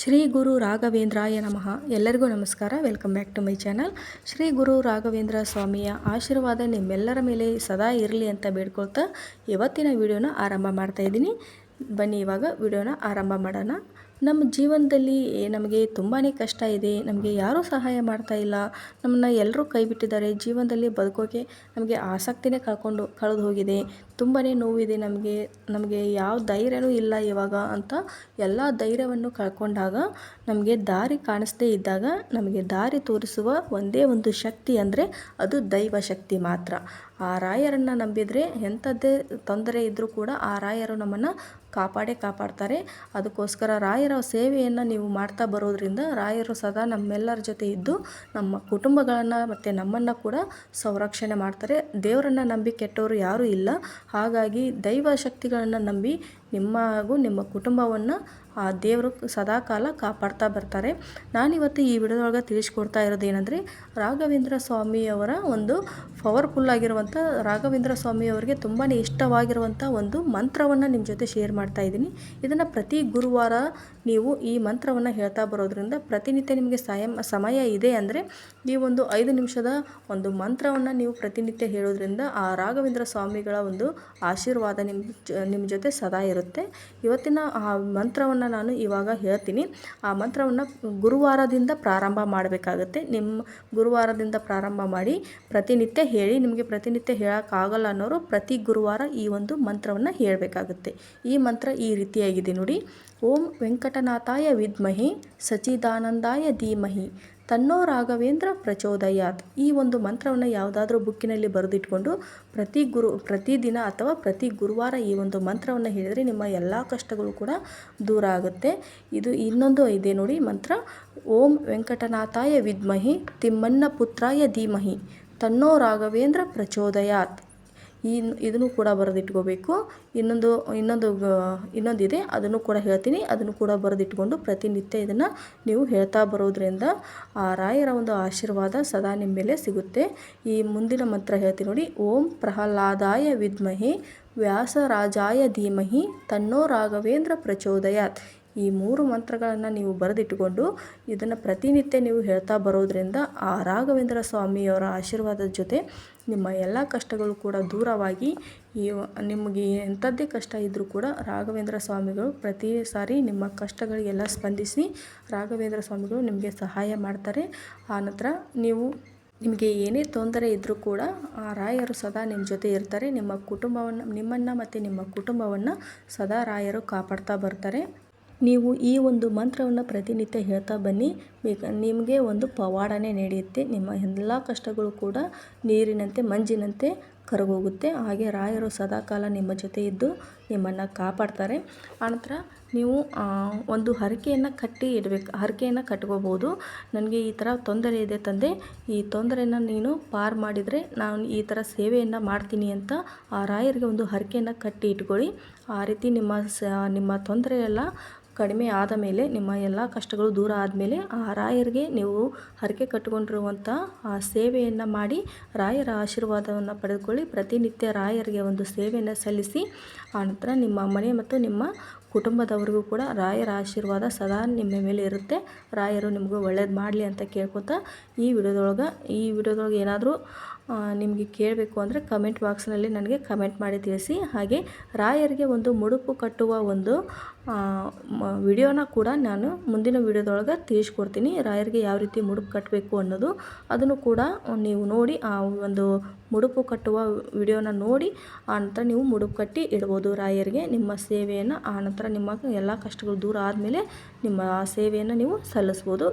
ಶ್ರೀ ಗುರು ರಾಘವೇಂದ್ರಾಯ ನಮಃ. ಎಲ್ಲರಿಗೂ ನಮಸ್ಕಾರ. Welcome back to my channel Shri Guru Raghavendra ಸ್ವಾಮಿಯ ಆಶೀರ್ವಾದ ನಿಮ್ಮೆಲ್ಲರ ಮೇಲೆ ಸದಾ ಇರಲಿ ಅಂತ ಬೇಡ್ಕೊಳ್ತಾ ಇವತ್ತಿನ ವಿಡಿಯೋನ ಆರಂಭ ಮಾಡ್ತಾ ಇದ್ದೀನಿ. ಬನ್ನಿ ಇವಾಗ ವಿಡಿಯೋನ ಆರಂಭ ಮಾಡೋಣ. ನಮ್ಮ ಜೀವನದಲ್ಲಿ ನಮಗೆ ತುಂಬಾ ಕಷ್ಟ ಇದೆ. ನಮಗೆ ಯಾರೂ ಸಹಾಯ ಮಾಡ್ತಾ ಇಲ್ಲ. ನಮ್ಮನ್ನ ಎಲ್ಲರೂ ಕೈ ಬಿಟ್ಟಿದ್ದಾರೆ ಜೀವನದಲ್ಲಿ ಬದುಕೋಕೆ ನಮಗೆ ಆಸಕ್ತಿನೇ ಕಳ್ಕೊಂಡು, ಕಳೆದು ಹೋಗಿದೆ. ತುಂಬಾ ನೋವಿದೆ ನಮಗೆ. ನಮಗೆ ಯಾವ ಧೈರ್ಯನೂ ಇಲ್ಲ ಇವಾಗ ಅಂತ ಎಲ್ಲ ಧೈರ್ಯವನ್ನು ಕಳ್ಕೊಂಡಾಗ ನಮಗೆ ದಾರಿ ಕಾಣಿಸ್ದೇ ಇದ್ದಾಗ ನಮಗೆ ದಾರಿ ತೋರಿಸುವ ಒಂದೇ ಒಂದು ಶಕ್ತಿ ಅಂದರೆ ಅದು ದೈವ ಶಕ್ತಿ ಮಾತ್ರ. ಆ ರಾಯರನ್ನು ನಂಬಿದರೆ ಎಂಥದ್ದೇ ತೊಂದರೆ ಇದ್ದರೂ ಕೂಡ ಆ ರಾಯರು ನಮ್ಮನ್ನು ಕಾಪಾಡೇ ಕಾಪಾಡ್ತಾರೆ. ಅದಕ್ಕೋಸ್ಕರ ರಾಯರ ಸೇವೆಯನ್ನು ನೀವು ಮಾಡ್ತಾ ಬರೋದ್ರಿಂದ ರಾಯರು ಸದಾ ನಮ್ಮೆಲ್ಲರ ಜೊತೆ ಇದ್ದು ನಮ್ಮ ಕುಟುಂಬಗಳನ್ನು ಮತ್ತು ನಮ್ಮನ್ನು ಕೂಡ ಸಂರಕ್ಷಣೆ ಮಾಡ್ತಾರೆ. ದೇವರನ್ನು ನಂಬಿ ಕೆಟ್ಟವರು ಯಾರೂ ಇಲ್ಲ. ಹಾಗಾಗಿ ದೈವ ಶಕ್ತಿಗಳನ್ನು ನಂಬಿ ನಿಮ್ಮ ಹಾಗೂ ನಿಮ್ಮ ಕುಟುಂಬವನ್ನು ಆ ದೇವರು ಸದಾಕಾಲ ಕಾಪಾಡ್ತಾ ಬರ್ತಾರೆ. ನಾನಿವತ್ತು ಈ ವಿಡಿಯೋದೊಳಗೆ ತಿಳಿಸ್ಕೊಡ್ತಾ ಇರೋದು ಏನಂದರೆ ರಾಘವೇಂದ್ರ ಸ್ವಾಮಿಯವರ ಒಂದು ಪವರ್ಫುಲ್ ಆಗಿರುವಂಥ ರಾಘವೇಂದ್ರ ಸ್ವಾಮಿಯವರಿಗೆ ತುಂಬಾ ಇಷ್ಟವಾಗಿರುವಂಥ ಒಂದು ಮಂತ್ರವನ್ನು ನಿಮ್ಮ ಜೊತೆ ಶೇರ್ ಮಾಡ್ತಾ ಇದ್ದೀನಿ. ಇದನ್ನು ಪ್ರತಿ ಗುರುವಾರ ನೀವು ಈ ಮಂತ್ರವನ್ನು ಹೇಳ್ತಾ ಬರೋದ್ರಿಂದ ಪ್ರತಿನಿತ್ಯ ನಿಮಗೆ ಸಮಯ ಇದೆ ಅಂದರೆ ಈ ಒಂದು ಐದು ನಿಮಿಷದ ಒಂದು ಮಂತ್ರವನ್ನು ನೀವು ಪ್ರತಿನಿತ್ಯ ಹೇಳೋದ್ರಿಂದ ಆ ರಾಘವೇಂದ್ರ ಸ್ವಾಮಿಗಳ ಒಂದು ಆಶೀರ್ವಾದ ನಿಮ್ಮ ನಿಮ್ಮ ಜೊತೆ ಸದಾ ಇರುತ್ತೆ. ಇವತ್ತಿನ ಆ ಮಂತ್ರವನ್ನು ನಾನು ಇವಾಗ ಹೇಳ್ತೀನಿ. ಆ ಮಂತ್ರವನ್ನು ಗುರುವಾರದಿಂದ ಪ್ರಾರಂಭ ಮಾಡಬೇಕಾಗುತ್ತೆ. ನಿಮ್ಮ ಗುರುವಾರದಿಂದ ಪ್ರಾರಂಭ ಮಾಡಿ ಪ್ರತಿನಿತ್ಯ ಹೇಳಿ, ನಿಮಗೆ ಪ್ರತಿನಿತ್ಯ ಹೇಳೋಕ್ಕಾಗಲ್ಲ ಅನ್ನೋರು ಪ್ರತಿ ಗುರುವಾರ ಈ ಒಂದು ಮಂತ್ರವನ್ನು ಹೇಳಬೇಕಾಗುತ್ತೆ. ಈ ಮಂತ್ರ ಈ ರೀತಿಯಾಗಿದೆ ನೋಡಿ. ಓಂ ವೆಂಕಟನಾಥಾಯ ವಿದ್ಮಹಿ ಸಚಿದಾನಂದಾಯ ಧೀಮಹಿ. ತನ್ನೋ ರಾಘವೇಂದ್ರ ಪ್ರಚೋದಯಾತ್. ಈ ಒಂದು ಮಂತ್ರವನ್ನು ಯಾವುದಾದ್ರೂ ಬುಕ್ಕಿನಲ್ಲಿ ಬರೆದಿಟ್ಕೊಂಡು ಪ್ರತಿ ಗುರು ಪ್ರತಿದಿನ ಅಥವಾ ಪ್ರತಿ ಗುರುವಾರ ಈ ಒಂದು ಮಂತ್ರವನ್ನು ಹೇಳಿದರೆ ನಿಮ್ಮ ಎಲ್ಲ ಕಷ್ಟಗಳು ಕೂಡ ದೂರ ಆಗುತ್ತೆ. ಇದು ಇನ್ನೊಂದು ಇದೆ ನೋಡಿ ಮಂತ್ರ. ಓಂ ವೆಂಕಟನಾಥಾಯ ವಿದ್ಮಹಿ ತಿಮ್ಮಣ್ಣ ಪುತ್ರಾಯ ಧೀಮಹಿ. ತನ್ನೋ ರಾಘವೇಂದ್ರ ಪ್ರಚೋದಯಾತ್. ಈ ಇದನ್ನು ಕೂಡ ಬರೆದಿಟ್ಕೋಬೇಕು. ಇನ್ನೊಂದು ಇನ್ನೊಂದು ಇನ್ನೊಂದಿದೆ. ಅದನ್ನು ಕೂಡ ಹೇಳ್ತೀನಿ. ಅದನ್ನು ಕೂಡ ಬರೆದಿಟ್ಕೊಂಡು ಪ್ರತಿನಿತ್ಯ ಇದನ್ನು ನೀವು ಹೇಳ್ತಾ ಬರೋದ್ರಿಂದ ಆ ರಾಯರ ಒಂದು ಆಶೀರ್ವಾದ ಸದಾ ನಿಮ್ಮ ಮೇಲೆ ಸಿಗುತ್ತೆ. ಈ ಮುಂದಿನ ಮಂತ್ರ ಹೇಳ್ತೀನಿ ನೋಡಿ. ಓಂ ಪ್ರಹ್ಲಾದಾಯ ವಿದ್ಮಹಿ, ವ್ಯಾಸರಾಜಾಯ ಧೀಮಹಿ, ತನ್ನೋ ರಾಘವೇಂದ್ರ ಪ್ರಚೋದಯಾತ್. ಈ ಮೂರು ಮಂತ್ರಗಳನ್ನು ನೀವು ಬರೆದಿಟ್ಟುಕೊಂಡು ಇದನ್ನು ಪ್ರತಿನಿತ್ಯ ನೀವು ಹೇಳ್ತಾ ಬರೋದ್ರಿಂದ ಆ ರಾಘವೇಂದ್ರ ಸ್ವಾಮಿಯವರ ಆಶೀರ್ವಾದದ ಜೊತೆ ನಿಮ್ಮ ಎಲ್ಲ ಕಷ್ಟಗಳು ಕೂಡ ದೂರವಾಗಿ ಈ ನಿಮಗೆ ಎಂಥದ್ದೇ ಕಷ್ಟ ಇದ್ದರೂ ಕೂಡ ರಾಘವೇಂದ್ರ ಸ್ವಾಮಿಗಳು ಪ್ರತಿ ಸಾರಿ ನಿಮ್ಮ ಕಷ್ಟಗಳಿಗೆಲ್ಲ ಸ್ಪಂದಿಸಿ ರಾಘವೇಂದ್ರ ಸ್ವಾಮಿಗಳು ನಿಮಗೆ ಸಹಾಯ ಮಾಡ್ತಾರೆ. ಆನಂತರ ನೀವು ನಿಮಗೆ ಏನೇ ತೊಂದರೆ ಇದ್ದರೂ ಕೂಡ ಆ ರಾಯರು ಸದಾ ನಿಮ್ಮ ಜೊತೆ ಇರ್ತಾರೆ. ನಿಮ್ಮ ಕುಟುಂಬವನ್ನು, ನಿಮ್ಮನ್ನು ಮತ್ತು ನಿಮ್ಮ ಕುಟುಂಬವನ್ನು ಸದಾ ರಾಯರು ಕಾಪಾಡ್ತಾ ಬರ್ತಾರೆ. ನೀವು ಈ ಒಂದು ಮಂತ್ರವನ್ನು ಪ್ರತಿನಿತ್ಯ ಹೇಳ್ತಾ ಬನ್ನಿ. ನಿಮಗೆ ಒಂದು ಪವಾಡನೆ ನಡೆಯುತ್ತೆ. ನಿಮ್ಮ ಎಲ್ಲ ಕಷ್ಟಗಳು ಕೂಡ ನೀರಿನಂತೆ, ಮಂಜಿನಂತೆ ಕರಗೋಗುತ್ತೆ. ಹಾಗೆ ರಾಯರು ಸದಾಕಾಲ ನಿಮ್ಮ ಜೊತೆ ಇದ್ದು ನಿಮ್ಮನ್ನು ಕಾಪಾಡ್ತಾರೆ. ಆನಂತರ ನೀವು ಒಂದು ಹರಕೆಯನ್ನು ಕಟ್ಟಿ ಇಡಬೇಕು, ಹರಕೆಯನ್ನು ಕಟ್ಕೋಬೋದು. ನನಗೆ ಈ ಥರ ತೊಂದರೆ ಇದೆ ತಂದೆ. ಈ ತೊಂದರೆಯನ್ನು ನೀನು ಪಾರ್ ಮಾಡಿದರೆ ನಾನು ಈ ಥರ ಸೇವೆಯನ್ನು ಮಾಡ್ತೀನಿ ಅಂತ ಆ ರಾಯರಿಗೆ ಒಂದು ಹರಕೆಯನ್ನು ಕಟ್ಟಿ ಇಟ್ಕೊಳ್ಳಿ. ಆ ರೀತಿ ನಿಮ್ಮ ಸ, ನಿಮ್ಮ ತೊಂದರೆ ಎಲ್ಲ ಕಡಿಮೆ ಆದ ಮೇಲೆ, ನಿಮ್ಮ ಎಲ್ಲ ಕಷ್ಟಗಳು ದೂರ ಆದಮೇಲೆ ಆ ರಾಯರಿಗೆ ನೀವು ಹರಕೆ ಕಟ್ಟಿಕೊಂಡಿರುವಂಥ ಆ ಸೇವೆಯನ್ನು ಮಾಡಿ, ರಾಯರ ಆಶೀರ್ವಾದವನ್ನು ಪಡೆದುಕೊಳ್ಳಿ. ಪ್ರತಿನಿತ್ಯ ರಾಯರಿಗೆ ಒಂದು ಸೇವೆಯನ್ನು ಸಲ್ಲಿಸಿ ಆನಂತರ ನಿಮ್ಮ ಮನೆ ಮತ್ತು ನಿಮ್ಮ ಕುಟುಂಬದವರಿಗೂ ಕೂಡ ರಾಯರ ಆಶೀರ್ವಾದ ಸದಾ ನಿಮ್ಮ ಮೇಲೆ ಇರುತ್ತೆ. ರಾಯರು ನಿಮಗೂ ಒಳ್ಳೇದು ಮಾಡಲಿ ಅಂತ ಕೇಳ್ಕೊತಾ ಈ ವಿಡಿಯೋದೊಳಗೆ ಈ ವಿಡಿಯೋದೊಳಗೆ ಏನಾದರೂ ನಿಮಗೆ ಕೇಳಬೇಕು ಅಂದರೆ ಕಮೆಂಟ್ ಬಾಕ್ಸ್ನಲ್ಲಿ ನನಗೆ ಕಮೆಂಟ್ ಮಾಡಿ ತಿಳಿಸಿ. ಹಾಗೆ ರಾಯರಿಗೆ ಒಂದು ಮುಡುಪು ಕಟ್ಟುವ ಒಂದು ವಿಡಿಯೋನ ಕೂಡ ನಾನು ಮುಂದಿನ ವಿಡಿಯೋದೊಳಗೆ ತಿಳಿಸ್ಕೊಡ್ತೀನಿ. ರಾಯರಿಗೆ ಯಾವ ರೀತಿ ಮುಡುಪು ಕಟ್ಟಬೇಕು ಅನ್ನೋದು, ಅದನ್ನು ಕೂಡ ನೀವು ನೋಡಿ ಆ ಒಂದು ಮುಡುಪು ಕಟ್ಟುವ ವಿಡಿಯೋನ ನೋಡಿ, ಆನಂತರ ನೀವು ಮುಡುಪು ಕಟ್ಟಿ ಇಡ್ಬೋದು. ರಾಯರಿಗೆ ನಿಮ್ಮ ಸೇವೆಯನ್ನು, ಆನಂತರ ನಿಮ್ಮ ಎಲ್ಲ ಕಷ್ಟಗಳು ದೂರ ಆದಮೇಲೆ ನಿಮ್ಮ ಸೇವೆಯನ್ನು ನೀವು ಸಲ್ಲಿಸ್ಬೋದು.